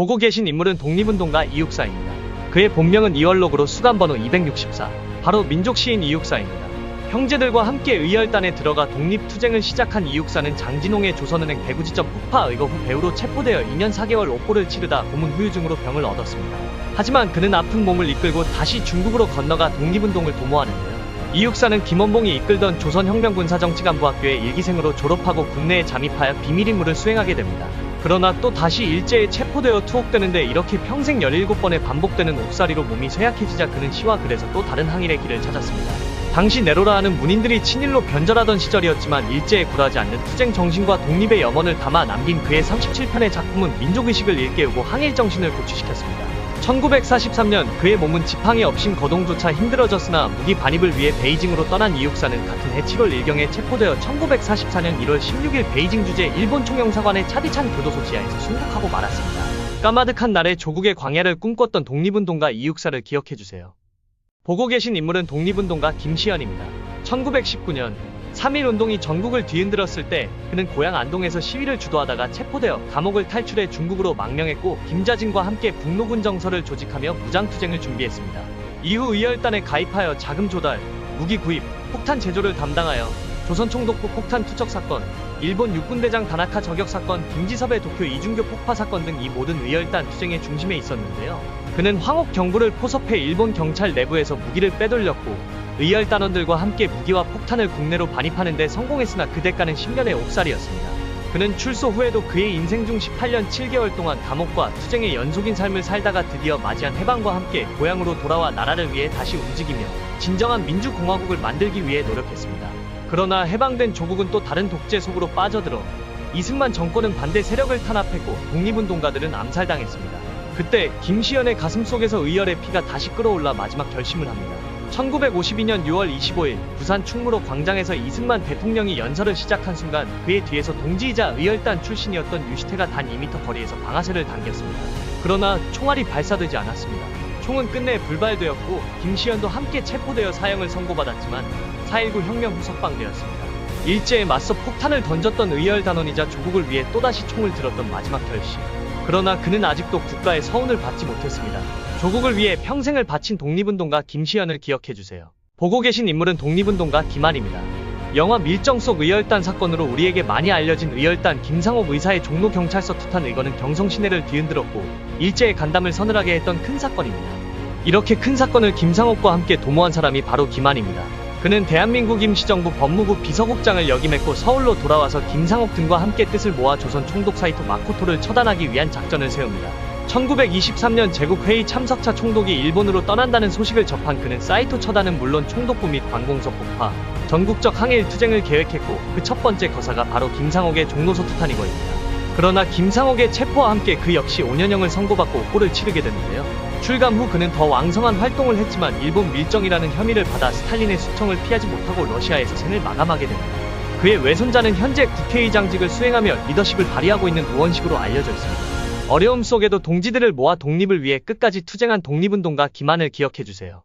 보고 계신 인물은 독립운동가 이육사입니다. 그의 본명은 이월록으로 수감번호 264, 바로 민족시인 이육사입니다. 형제들과 함께 의열단에 들어가 독립투쟁을 시작한 이육사는 장진홍의 조선은행 대구지점 폭파 의거 후 배우로 체포되어 2년 4개월 옥고를 치르다 고문 후유증으로 병을 얻었습니다. 하지만 그는 아픈 몸을 이끌고 다시 중국으로 건너가 독립운동을 도모하는데요. 이육사는 김원봉이 이끌던 조선혁명군사정치간부학교의 일기생으로 졸업하고 국내에 잠입하여 비밀 임무를 수행하게 됩니다. 그러나 또 다시 일제에 체포되어 투옥되는데 이렇게 평생 17번에 반복되는 옥살이로 몸이 쇠약해지자 그는 시와 글에서 또 다른 항일의 길을 찾았습니다. 당시 네로라 하는 문인들이 친일로 변절하던 시절이었지만 일제에 굴하지 않는 투쟁 정신과 독립의 염원을 담아 남긴 그의 37편의 작품은 민족의식을 일깨우고 항일 정신을 고취시켰습니다. 1943년 그의 몸은 지팡이 없인 거동조차 힘들어졌으나 무기 반입을 위해 베이징으로 떠난 이육사는 같은 해 7월 일경에 체포되어 1944년 1월 16일 베이징 주재 일본 총영사관의 차디찬 교도소 지하에서 순국하고 말았습니다. 까마득한 날에 조국의 광야를 꿈꿨던 독립운동가 이육사를 기억해주세요. 보고 계신 인물은 독립운동가 김시연입니다. 1919년 3.1운동이 전국을 뒤흔들었을 때 그는 고향 안동에서 시위를 주도하다가 체포되어 감옥을 탈출해 중국으로 망명했고 김자진과 함께 북로군 정서를 조직하며 무장투쟁을 준비했습니다. 이후 의열단에 가입하여 자금 조달, 무기 구입, 폭탄 제조를 담당하여 조선 총독부 폭탄 투척 사건, 일본 육군대장 다나카 저격 사건, 김지섭의 도쿄 이중교 폭파 사건 등 이 모든 의열단 투쟁의 중심에 있었는데요. 그는 황옥 경부를 포섭해 일본 경찰 내부에서 무기를 빼돌렸고 의열단원들과 함께 무기와 폭탄을 국내로 반입하는 데 성공했으나 그 대가는 10년의 옥살이였습니다. 그는 출소 후에도 그의 인생 중 18년 7개월 동안 감옥과 투쟁의 연속인 삶을 살다가 드디어 맞이한 해방과 함께 고향으로 돌아와 나라를 위해 다시 움직이며 진정한 민주공화국을 만들기 위해 노력했습니다. 그러나 해방된 조국은 또 다른 독재 속으로 빠져들어 이승만 정권은 반대 세력을 탄압했고 독립운동가들은 암살당했습니다. 그때 김시연의 가슴 속에서 의열의 피가 다시 끓어올라 마지막 결심을 합니다. 1952년 6월 25일 부산 충무로 광장에서 이승만 대통령이 연설을 시작한 순간 그의 뒤에서 동지이자 의열단 출신이었던 유시태가 단 2m 거리에서 방아쇠를 당겼습니다. 그러나 총알이 발사되지 않았습니다. 총은 끝내 불발되었고 김시연도 함께 체포되어 사형을 선고받았지만 4.19 혁명 후 석방되었습니다. 일제에 맞서 폭탄을 던졌던 의열 단원이자 조국을 위해 또다시 총을 들었던 마지막 결심. 그러나 그는 아직도 국가의 서운을 받지 못했습니다. 조국을 위해 평생을 바친 독립운동가 김시연을 기억해주세요. 보고 계신 인물은 독립운동가 김한입니다. 영화 밀정 속 의열단 사건으로 우리에게 많이 알려진 의열단 김상옥 의사의 종로 경찰서 투탄 의거는 경성 시내를 뒤흔들었고 일제의 간담을 서늘하게 했던 큰 사건입니다. 이렇게 큰 사건을 김상옥과 함께 도모한 사람이 바로 김한입니다. 그는 대한민국 임시정부 법무부 비서국장을 역임했고 서울로 돌아와서 김상옥 등과 함께 뜻을 모아 조선 총독 사이토 마코토를 처단하기 위한 작전을 세웁니다. 1923년 제국회의 참석차 총독이 일본으로 떠난다는 소식을 접한 그는 사이토 처단은 물론 총독부 및 관공서 폭파, 전국적 항일 투쟁을 계획했고 그 첫 번째 거사가 바로 김상옥의 종로소 투탄이거입니다. 그러나 김상옥의 체포와 함께 그 역시 5년형을 선고받고 옥고를 치르게 되는데요. 출감 후 그는 더 왕성한 활동을 했지만 일본 밀정이라는 혐의를 받아 스탈린의 수청을 피하지 못하고 러시아에서 생을 마감하게 됩니다. 그의 외손자는 현재 국회의장직을 수행하며 리더십을 발휘하고 있는 우원식으로 알려져 있습니다. 어려움 속에도 동지들을 모아 독립을 위해 끝까지 투쟁한 독립운동가 김한을 기억해주세요.